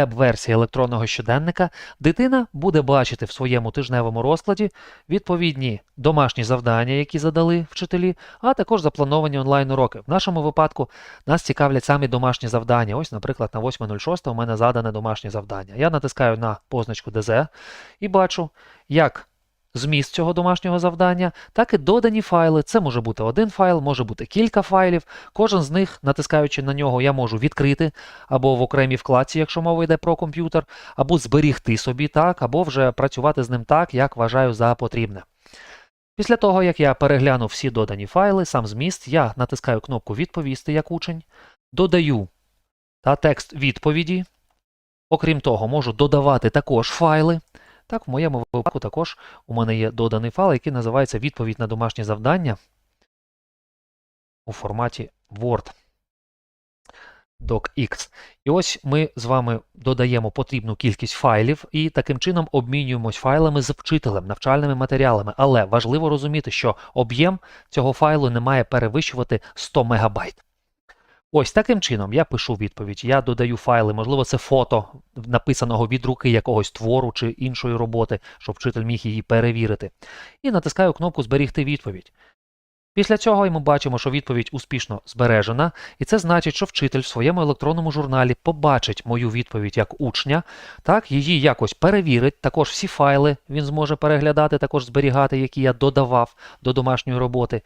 веб-версії електронного щоденника, дитина буде бачити в своєму тижневому розкладі відповідні домашні завдання, які задали вчителі, а також заплановані онлайн-уроки. В нашому випадку нас цікавлять самі домашні завдання. Ось, наприклад, на 8.06 у мене задане домашнє завдання. Я натискаю на позначку ДЗ і бачу, як зміст цього домашнього завдання, так і додані файли. Це може бути один файл, може бути кілька файлів. Кожен з них, натискаючи на нього, я можу відкрити або в окремій вкладці, якщо мова йде про комп'ютер, або зберігти собі так, або вже працювати з ним так, як вважаю за потрібне. Після того, як я переглянув всі додані файли, сам зміст, я натискаю кнопку Відповісти як учень, додаю та текст відповіді. Окрім того, можу додавати також файли. Так, в моєму випадку також у мене є доданий файл, який називається Відповідь на домашнє завдання у форматі Word. DocX. І ось ми з вами додаємо потрібну кількість файлів і таким чином обмінюємось файлами з вчителем, навчальними матеріалами. Але важливо розуміти, що об'єм цього файлу не має перевищувати 100 МБ. Ось таким чином я пишу відповідь, я додаю файли, можливо, це фото написаного від руки якогось твору чи іншої роботи, щоб вчитель міг її перевірити. І натискаю кнопку Зберігти відповідь. Після цього ми бачимо, що відповідь успішно збережена, і це значить, що вчитель в своєму електронному журналі побачить мою відповідь як учня, так, її якось перевірить, також всі файли він зможе переглядати, також зберігати, які я додавав до домашньої роботи.